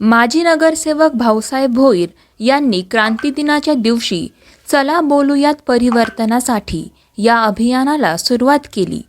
माजी नगरसेवक भाऊसाहेब भोईर यांनी क्रांतिदिनाच्या दिवशी चला बोलूयात परिवर्तनासाठी या अभियानाला सुरुवात केली.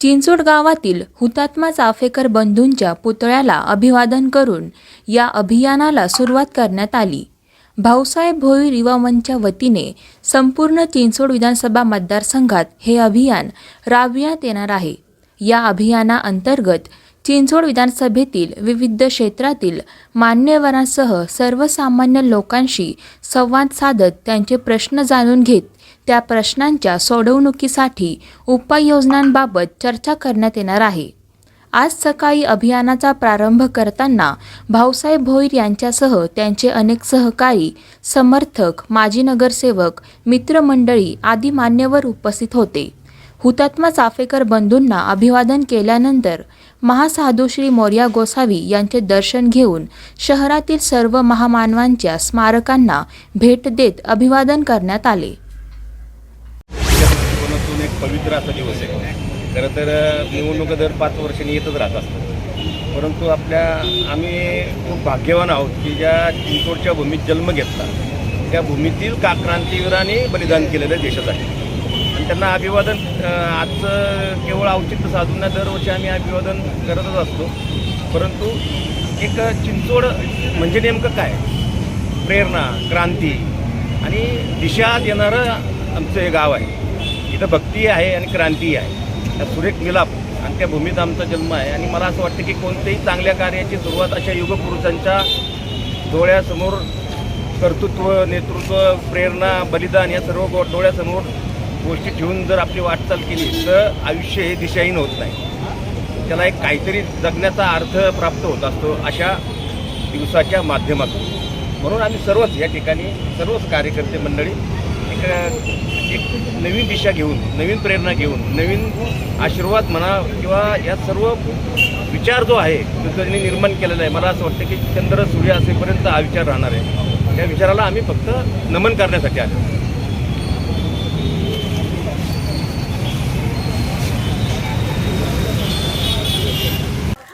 चिंचोड गावातील हुतात्मा चाफेकर बंधूंच्या पुतळ्याला अभिवादन करून या अभियानाला सुरुवात करण्यात आली. भाऊसाहेब भोईर युवा मंचच्या वतीने संपूर्ण चिंचोड विधानसभा मतदारसंघात हे अभियान राबविण्यात येणार आहे. या अभियानाअंतर्गत चिंचोड विधानसभेतील विविध क्षेत्रातील मान्यवरांसह सर्वसामान्य लोकांशी संवाद साधत त्यांचे प्रश्न जाणून घेत त्या प्रश्नांच्या सोडवणुकीसाठी उपाययोजनांबाबत चर्चा करण्यात येणार आहे. आज सकाळी अभियानाचा प्रारंभ करताना भाऊसाहेब भोईर यांच्यासह त्यांचे अनेक सहकारी समर्थक माजी नगरसेवक मित्रमंडळी आदी मान्यवर उपस्थित होते. हुतात्मा चाफेकर बंधूंना अभिवादन केल्यानंतर महासाधू श्री मोर्या गोसावी यांचे दर्शन घेऊन शहरातील सर्व महामानवांच्या स्मारकांना भेट देत अभिवादन करण्यात आले. एक पवित्र असा दिवस आहे. खरं तर निवडणुका दर पाच वर्षांनी येतच राहत असतात. परंतु आपल्या आम्ही खूप भाग्यवान आहोत की ज्या चिंचोडच्या भूमीत जन्म घेतला त्या भूमीतील का क्रांतीवीरांनी बलिदान केलेलं आहे देशासाठी. आणि त्यांना अभिवादन आजचं केवळ औचित्य साधून नाही दरवर्षी आम्ही अभिवादन करतच असतो. परंतु एक चिंचोड म्हणजे नेमकं काय? प्रेरणा क्रांती आणि दिशा देणारं आमचं हे गाव आहे. इथं भक्ती आहे आणि क्रांती आहे. त्या सुरेख मिलाप आणि त्या भूमीत आमचा जन्म आहे. आणि मला असं वाटतं की कोणत्याही चांगल्या कार्याची सुरुवात अशा युगपुरुषांच्या डोळ्यासमोर कर्तृत्व नेतृत्व प्रेरणा बलिदान या सर्व डोळ्यासमोर गोष्टी ठेवून जर आपली वाटचाल केली तर आयुष्य हे दिशाहीन होत नाही. त्याला एक काहीतरी जगण्याचा अर्थ प्राप्त होत असतो अशा दिवसाच्या माध्यमातून. म्हणून आम्ही सर्वच या ठिकाणी सर्वच कार्यकर्ते मंडळी एक एक नवीन दिशा घेऊन नवीन प्रेरणा घेऊन नवीन आशीर्वाद म्हणा किंवा या सर्व विचार जो आहे तो त्यांनी निर्माण केलेला आहे. मला असं वाटतं की चंद्र सूर्य असेपर्यंत हा विचार राहणार आहे. त्या विचाराला आम्ही फक्त नमन करण्यासाठी आलो.